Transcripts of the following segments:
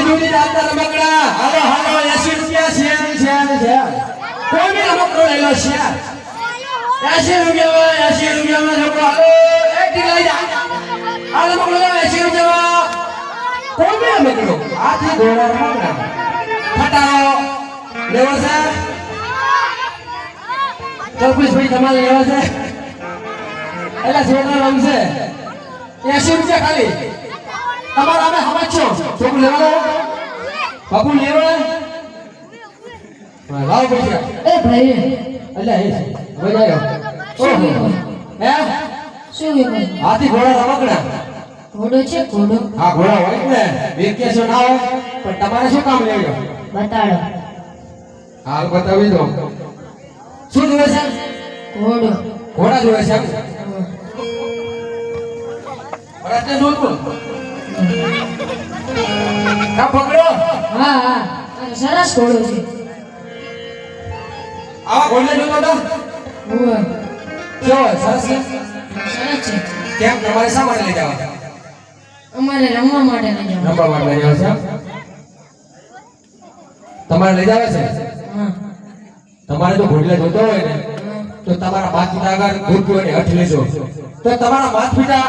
જુદી જાતના રમકડા હાલો હાલો 80 રૂપિયા છે શેર શેર કોઈ બી રમકડો લઈ લો છે 80 રૂપિયામાં 80 રૂપિયામાં છોકરો હાલો એક લઈ જા આ રમકડો 80 રૂપિયામાં કોઈ બી રમકડો આથી ઘોડા રમકડા ફટારો લેવો છે કલ્પેશભાઈ તમારે લેવો છે એટલે છોકરા રમશે એસી રૂપિયા ખાલી. તમારા અમે સમજશો છોકરું લેવા બાપુ લેવા લાવ પૈસા એ ભાઈ એટલે એ જાય ઓહો. હે? શું હાથી ઘોડા રમકડા ઘોડો છે ઘોડો. હા ઘોડા હોય ને. ને વેકેશન ના હોય પણ તમારે શું કામ લેવું? બતાડો. હાલ બતાવી દો. શું જોવે છે? ઘોડો. ઘોડા જોવે છે? રાતે જોતું કા પકડો. હા હા. સરસ ઘોડો છે. આવા ઘોડને જોતો તો ઉવ્વ. કેવો સરસ છે. સરસ છે. કેમ? તમારે શા માટે લઈ જવા? અમારે રમવા માટે લઈ જવાનું રમવા માટે લઈ જવા છે? તમારે લઈ જવા છે? તમારે જો ઘોડલે જોતો હોય ને તો તમારા માત પિતા આગળ ઘોડકું અને હઠ લેજો. તો તમારા માત પિતા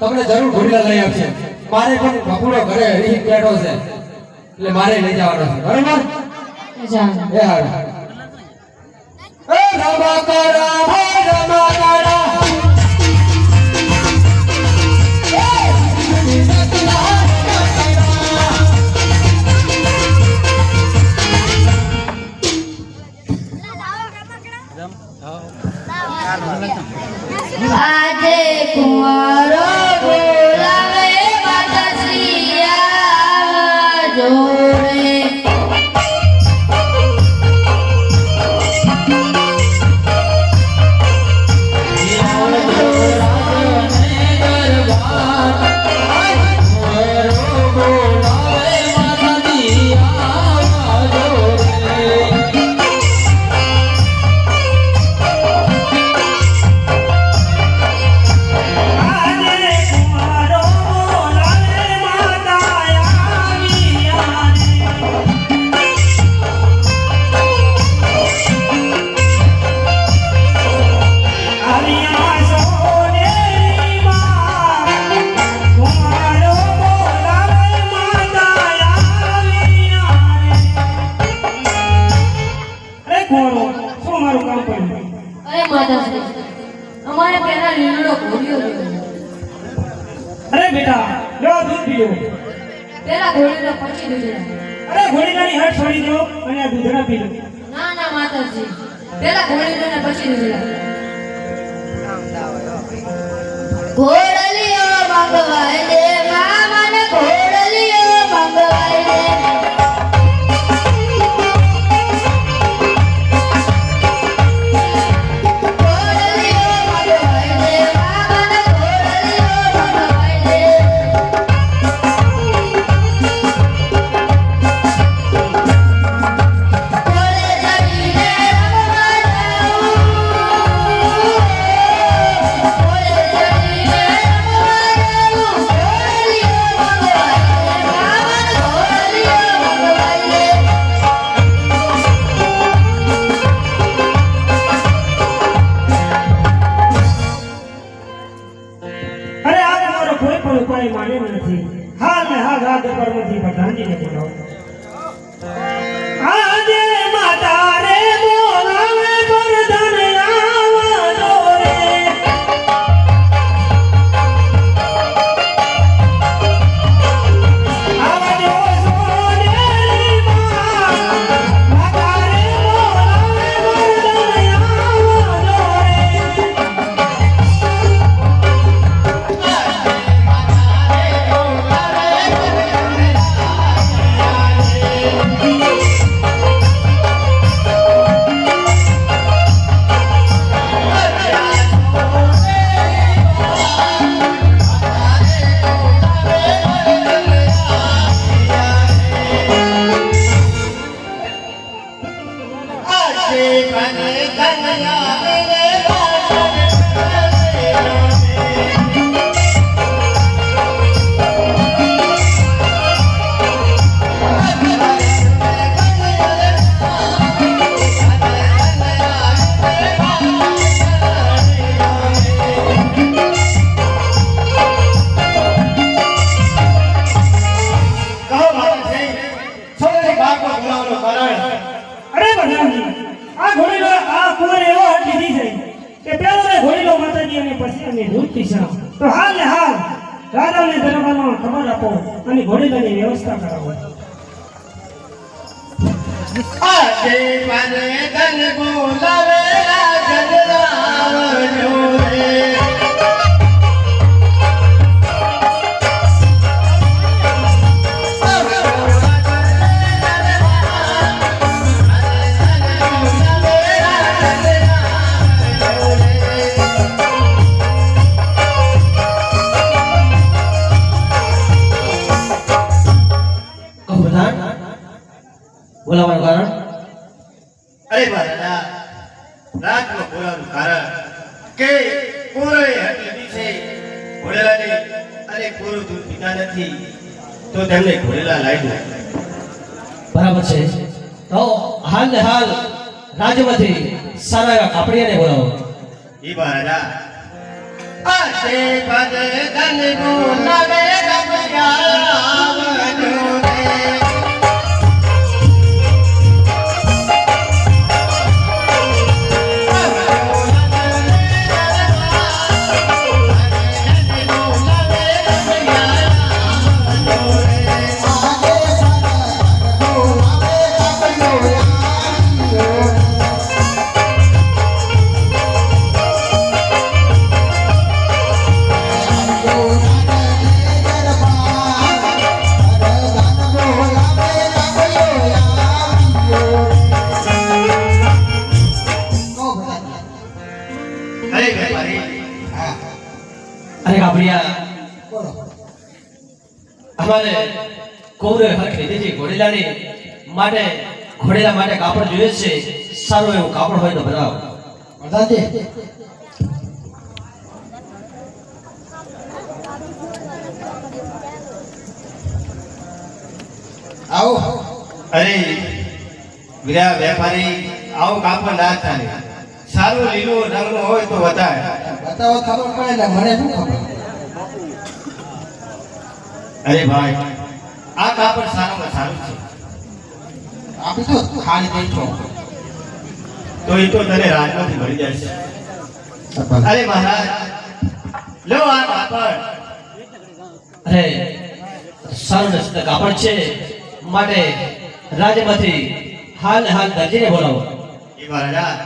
તમને જરૂર ઘોડલા લઈ આપશે. મારે પણ બપોરો ઘરે હરી બેઠો છે. એટલે મારે લઈ જવાનો છે. બરોબર? એ હારું. એ ભાઈ આજે કુંવરો માતાશ્રી અમારે પેલા લીલો ઘોડ્યો અરે બેટા લો દૂધ પીઓ. પેલા ઘોડીનો પછી દૂધ અરે ઘોડીલાની હાથ છોડી દો અને આ દૂધના પી લો. ના ના માતાજી. પેલા ઘોડીનો ને પછી દૂધડા કોઈ માન્યો નથી. હાલ ને હાલ રાત પરમથી પ્રધાનજીને બોલાવો. ઘોડીલાની વ્યવસ્થા કરાવો આજે મને ધન બોલાવે પ્રધાન? બોલાવાનું કારણ? અરે મહારાજા રાજમાં બોલાવાનું કારણ કે પૂરોએ હટ લીધી છે ઘોડેલાની અને પૂરો દૂધ પીતા નથી તો તેમને ઘોડેલા લાવ્યું બરાબર છે. તો હાલ ને હાલ રાજ્યમાંથી સારા એવા કાપડિયાને બોલાવો. એ મહારાજા આજે ભજે ધન બોલાવે ગમયાવનો અરે કાપડિયા અમારે કૌરવે હક લીધી ઘોડેલાની માટે ઘોડેલા માટે કાપડ જોઈએ છે. સારું એવું કાપડ હોય તો બતાવો અરે વિરા વેપારી આવું કાપડ ના થાય સારું લીલું રંગનું હોય તો વધારે બતાવો ખબર પડે ને મને શું ખબર? અરે ભાઈ આ કાપડ સારામાં સારું છે. આપી તો ખાલી બેઠો તો એ તો તને રાજમાંથી મળી જશે અરે મહારાજ લો આ કાપડ. અરે સારું કાપડ છે. માટે રાજમાંથી હાલ હાલ દરજીને બોલાવો. એ મહારાજ